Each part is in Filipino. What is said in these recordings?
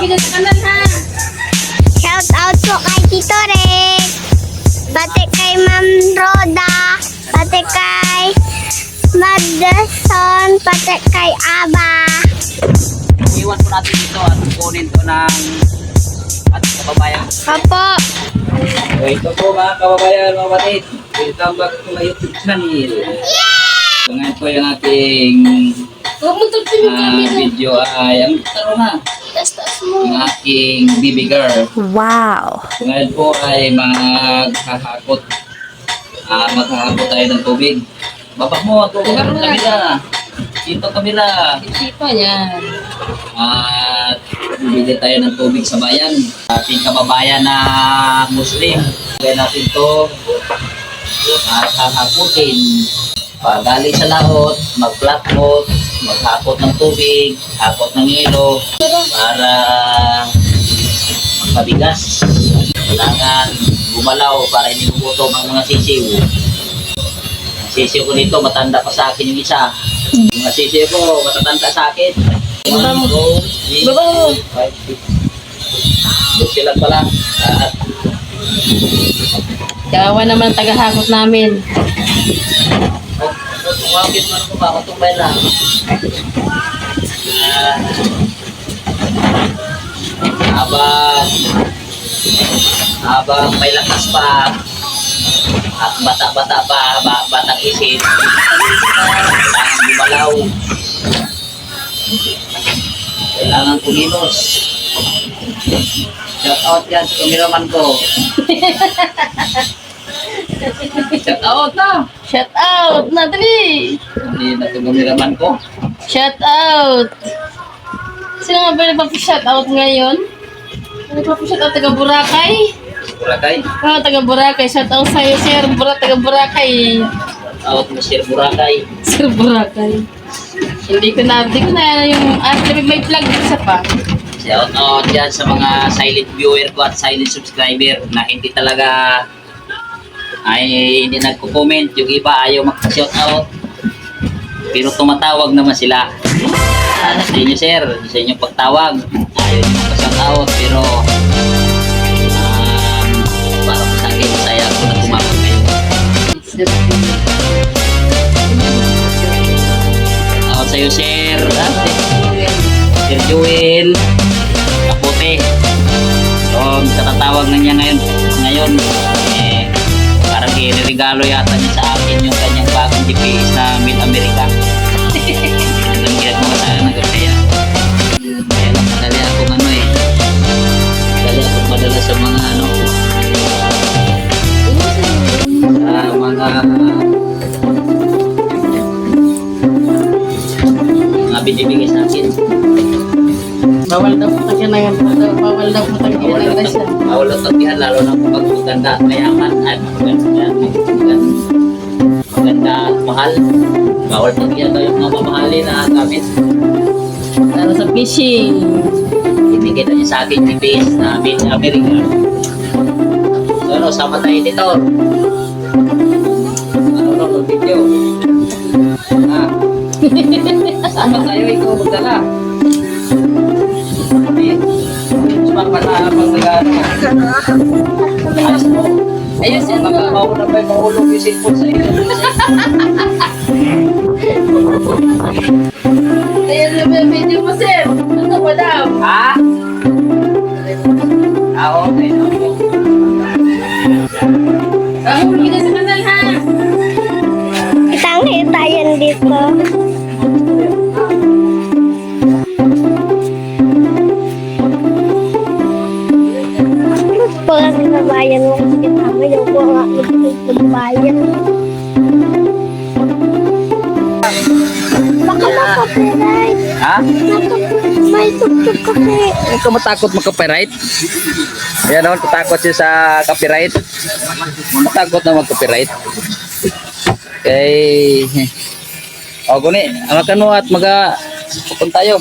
Shout out po kay Tito Rex. Pati kay Ma'am Roda. Pati kay Madison. Pati kay Aba. Iwan po natin dito at kukunin to ng ating kababayan. Opo. So ito po mga kababayan, mga kapatid. Welcome back to my YouTube channel. So ngayon po yung ating camera. video ay ang taro na. Yung aking baby girl. Wow. So ngayon po ay maghahakot. Ah, maghahakot tayo ng tubig. Baba mo, tubig ng mo. kabila. Dito kabila. Pa yan. At bibili tayo ng tubig sa bayan. Ating kababayan na Muslim. Kaya natin to at hahakutin. Pag galing sa laot, mag-flat boat, maghakot ng tubig, hakot ng ilo para magpabigas. Kailangan gumalaw para hindi gugutom ang mga sisiw. Ang sisiw ko nito, matanda pa sa akin yung isa. Yung mga sisiw ko, matatanda sa akin. Baba mo. 1, 2, 3, Baba mo. 5, 6. Doon sila pala. At Kawa naman tagahakot namin. Tumawagin mo ano ba? Katumbay lang. Ah, habang habang may lakas pa at bata-bata pa, ba, batang isip, kailangan gumalaw. Kailangan kumilos. Shout out yan sa kameraman ko. Shout out na! Shout out! Nadali! Hindi na ito kameraman ko. Shout out! Sino nga ba nagpa-shout out ngayon? Nagpa-shout out taga Boracay? Boracay. Ah, taga Boracay. Shout out sa'yo, sir. Bura, taga Boracay. Out mo Sir Boracay. Sir Boracay. Hindi ko na, hindi ko na yung, ah, may plug isa pa. Shout out dyan sa mga silent viewer ko at silent subscriber na hindi talaga ay hindi nagko-comment. Yung iba ayaw magpa-shout out. Pero tumatawag naman sila. Ano sa inyo sir, sa inyong pagtawag. Ayaw nyo magpa-shout out pero um, para sa akin, saya ako na. Shout out sa iyo sir. Sir Joel. Kapote. So, katatawag na niya ngayon. Ngayon, regalo yata niya sa akin yung kanyang bagong GPS na Mid America. Ang ginagawa sa akin ng kaya. Kaya lang, madali akong ano eh. Madali akong madala sa mga ano. Sa mga mga binibigay sa akin. Bawal daw po tayo ng bawal daw po tayo ng grasya. bawal ang tagihan, lalo na kapag maganda at mayaman at maganda, at mahal. Bawal tagihan daw yung mga mamahalin na gamit. Para sa fishing. Ibigay na niya sa akin GPS na Made in America. So ano, sama tayo dito. Ano na, mag-video. Ah. Sama tayo, ikaw magdala. Sumama na habang nag-ano. Mo. Ayun sir. Baka mauna pa yung mahulog yung cellphone sa iyo. Ayun yung video mo sir. Ano madam? Ha? Ah, okay. okay. Ah, bigyan sa kanal ha. Isang hita yan dito. Pag nabayan mo kasi tama yung ko nga nagbayan. Baka makapiright. Ha? May tuktok kasi. Huwag ka matakot mag-copyright. Ayan naman, tatakot siya sa copyright. Matakot na mag-copyright. Okay. O, guni. Amakan mo at maga... Pupunta tayo.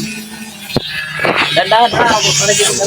Dandahan ha. Huwag ka na dito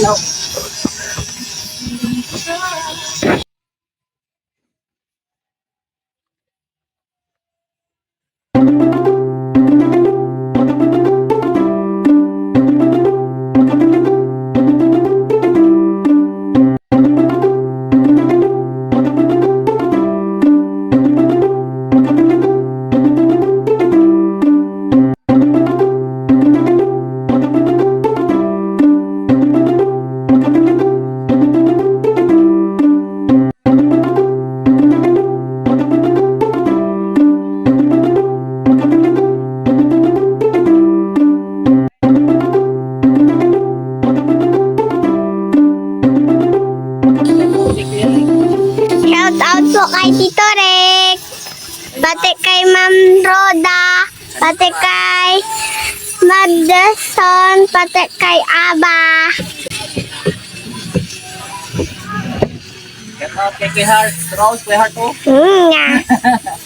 galaw. kay Tito Rex. Pati kay Ma'am Roda. Pati kay Madison. Pati kay Aba. Shout out kay Heart. Rose, Kuya Heart oh. Hmm, nga.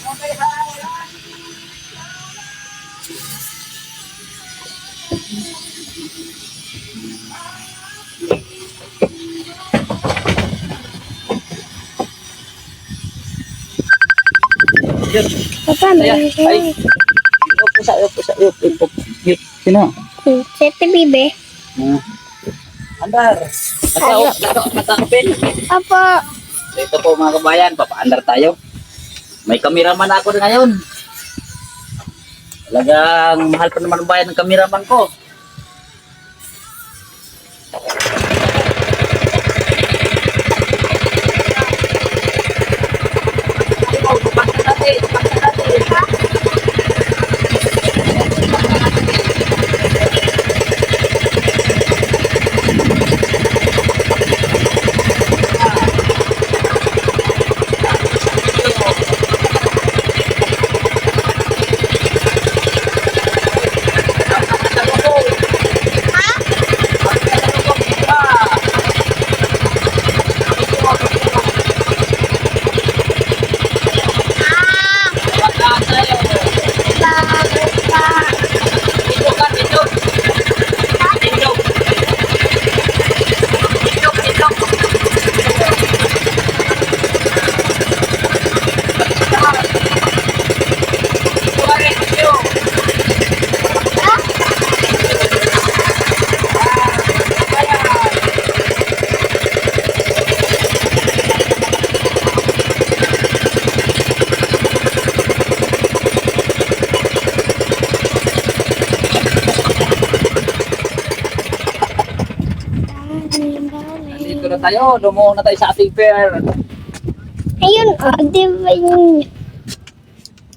Yun. Papa, may Ay. Pusa, yung pusa, yung yung pusa. Yun. Sino? Hmm, Sete Bibe. Hmm. Andar. Naka-open. Opo. So ito po mga kabayan, papaandar tayo. May kameraman ako na ngayon. Talagang mahal pa naman ang bayan ng kameraman ko. Tayo, lumuho na tayo sa ating fair. Ayun, oh, di ba yun?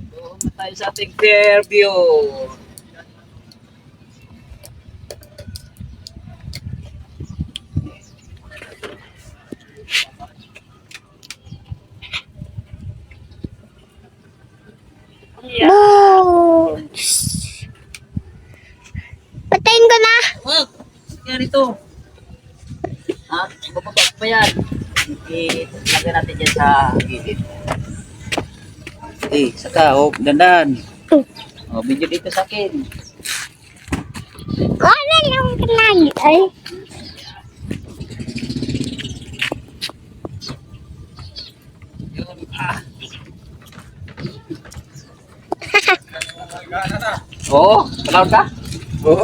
Lumuho na tayo sa ating fair view. Bones. Patayin ko na. Wag! Yan ito. Pa yan. Ilagay natin yan sa gilid. Eh, saka, oh, dandan. Oh, video dito sa akin. Ano lang lagi? Ay, ah. Oo, kalaw ka? Oo.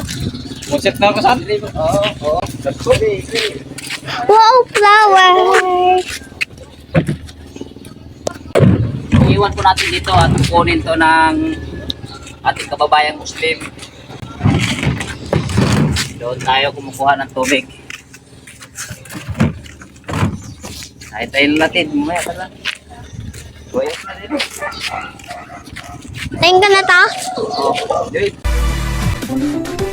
Muset na ako sa atin. Oo, oo. Wow, flower. Iwan po natin dito at kunin to ng ating kababayang Muslim. Doon tayo kumukuha ng tubig. Kahit tayo natin, mamaya pa lang. Buhay na rin. Ko na to. Oo, do it.